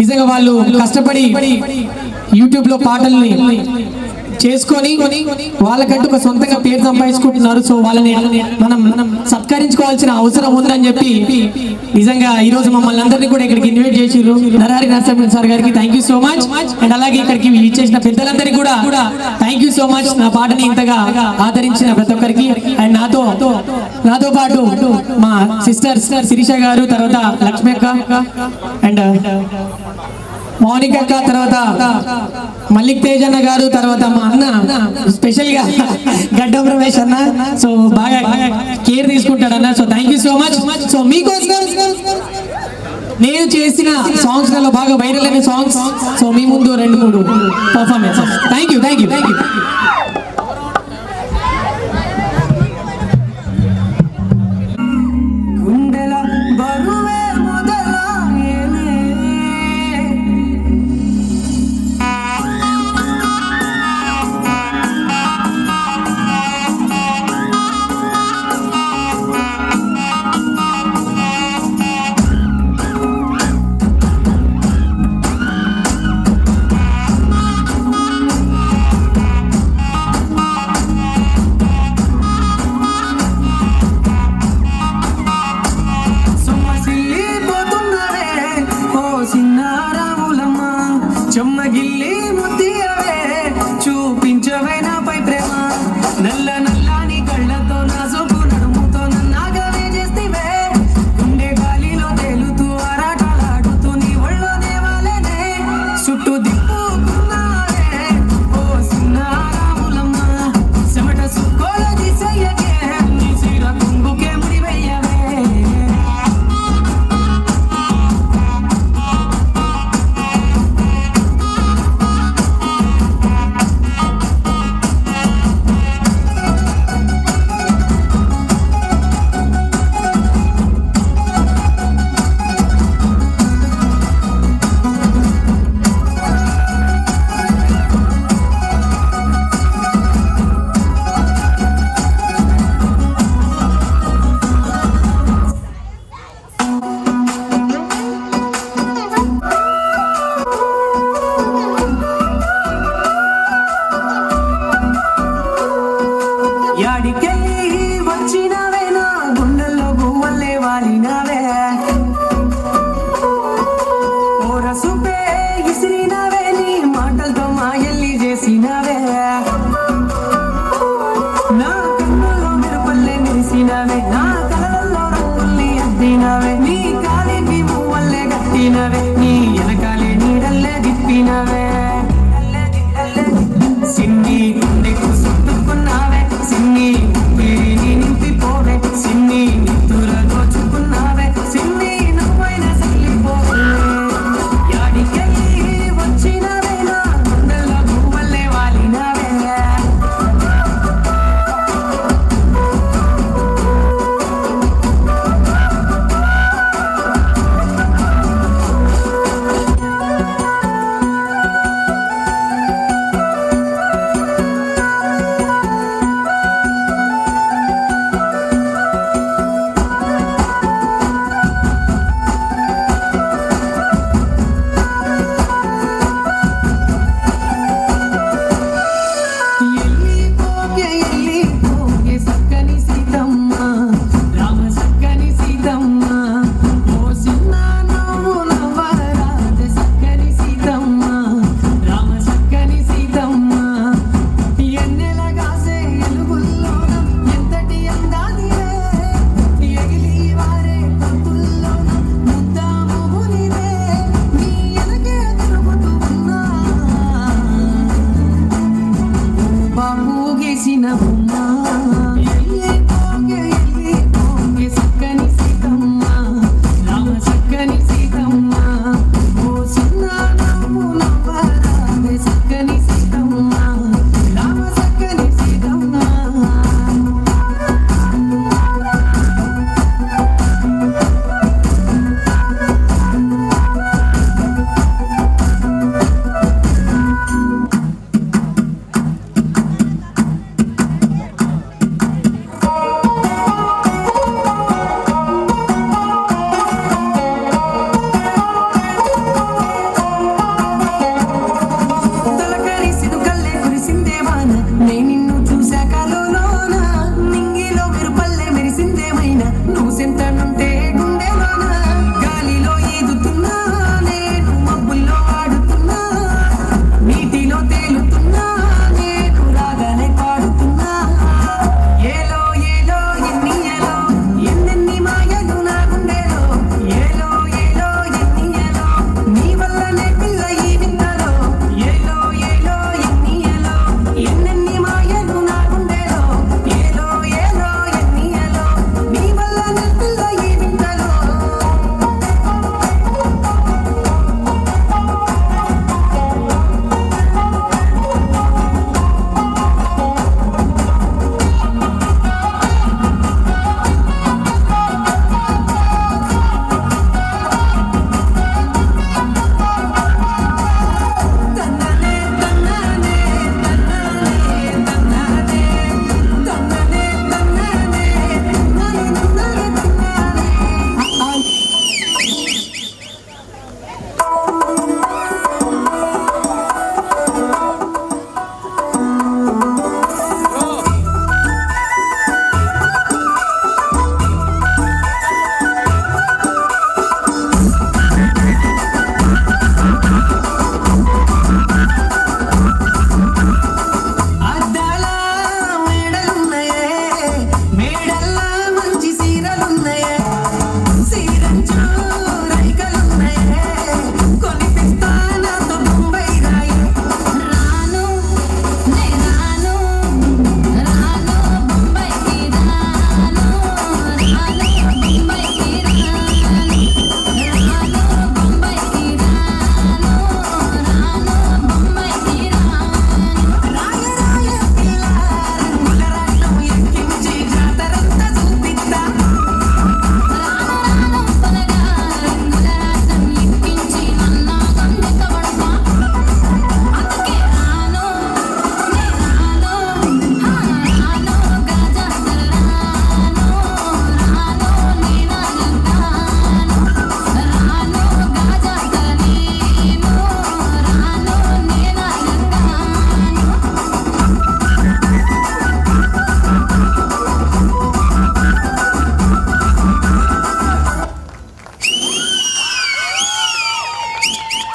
నిజంగా వాళ్ళు కష్టపడి యూట్యూబ్లో పాటల్ని చేసుకొని వాళ్ళకంటూ ఒక సొంతంగా పేరు సంపాదించుకుంటున్నారు. సో వాళ్ళని మనం మనం సత్కరించుకోవాల్సిన అవసరం ఉందని చెప్పి నిజంగా ఈ రోజు మమ్మల్ని అందరినీ కూడా ఇక్కడికి ఇన్వైట్ చేసిర్రు. నరారి నరసింహ సార్ గారికి thank you so much and అలాగే ఇక్కడికి ఇచ్చేసిన పెద్దలందరికీ కూడా థ్యాంక్ యూ సో మచ్ నా పాటని ఇంతగా ఆదరించిన ప్రతి ఒక్కరికి. అండ్ నాతో నాతో పాటు మా సిస్టర్ శిరీష గారు తర్వాత లక్ష్మి అక్క. అండ్ మౌనిక అక్క తర్వాత మల్లిక్ తేజ్ అన్న గారు తర్వాత మా అన్న స్పెషల్గా గడ్డం రమేష్ అన్న. సో బాగా కేర్ తీసుకుంటాడు అన్న. So thank you so much so మీకోసం నేను చేసిన సాంగ్స్లో బాగా వైరల్ అయిన సాంగ్స్ సో మీ ముందు రెండు మూడు performance thank you thank you thank you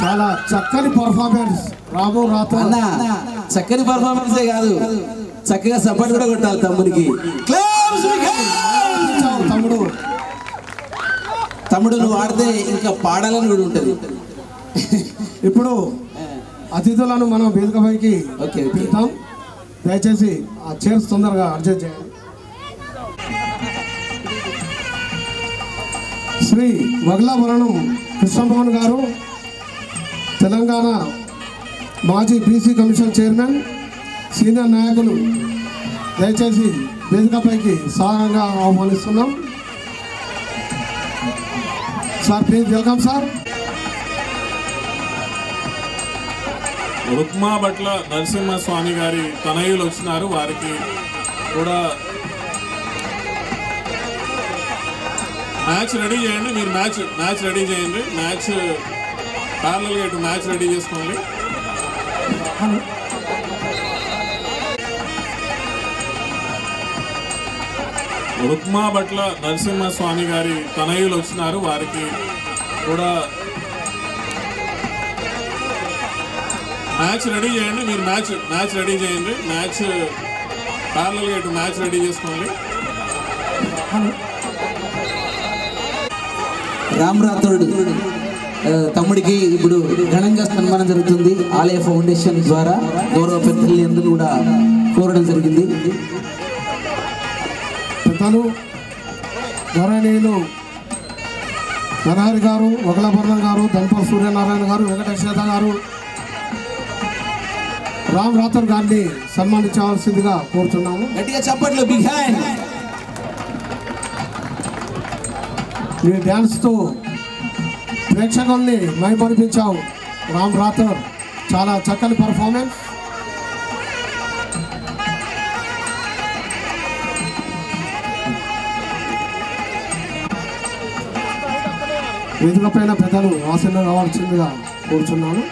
చాలా చక్కని పర్ఫార్మెన్స్ రాము రాతో. అన్న చక్కని పర్ఫార్మెన్సే కాదు. చక్కగా సపోర్ట్ కూడా కొట్టాలి! ఇచ్చావు తమ్ముడు. తమ్ముడు నువ్వు ఆడితే ఇంకా పాడాలని కూడా ఉంటుంది. ఇప్పుడు అతిథులను మనం వేదికపైకి ఓకే, ఓకే. పిలుతాం దయచేసి ఆ చైర్స్ తొందరగా అడ్జస్ట్ చేయండి శ్రీ వగలాభరణం కృష్ణమోహన్ గారు తెలంగాణ మాజీ బీసీ కమిషన్ చైర్మన్ సీనియర్ నాయకులు దయచేసి వేదికపైకి సాగంగా ఆహ్వానిస్తున్నాం. Sir please welcome sir Rukma Bhatla Narasimhaswamy గారి తనయులు వచ్చినారు. వారికి కూడా మ్యాచ్ రెడీ చేయండి. మీరు మ్యాచ్ మ్యాచ్ రెడీ చేయండి. మ్యాచ్ ప్యారలల్గా ఇటు మ్యాచ్ రెడీ చేసుకోండి రుక్మా భట్ల నరసింహస్వామి గారి తనయులు వచ్చినారు. వారికి కూడా మ్యాచ్ రెడీ చేయండి. మీరు మ్యాచ్ మ్యాచ్ రెడీ చేయండి. మ్యాచ్ ప్యారలల్గా ఇటు మ్యాచ్ రెడీ చేసుకోండి రామ్ రాథోడ్. తమ్ముడికి ఇప్పుడు ఘనంగా సన్మానం జరుగుతుంది. ఆలయ ఫౌండేషన్ ద్వారా గౌరవ పెద్దలు అందరూ కూడా కోరడం జరిగింది. పెద్దలు గౌరవనీయులు నరహరి గారు వగలభరణం గారు ధన్పల్ సూర్యనారాయణ గారు వెంకటేశ్వర గారు రామ్ రాథర్ గారిని సన్మానించవలసిందిగా కోరుతున్నాము. గట్టిగా చప్పట్లు బిగ్ హ్యాండ్! ఈ డ్యాన్స్తో ప్రేక్షకుల్ని మైమనిపించావు రామ్ రాథోర్ చాలా చక్కని పర్ఫార్మెన్స్ వేదిక పైన పెద్దలు ఆసనం కావాల్సిందిగా కోరుచున్నాను.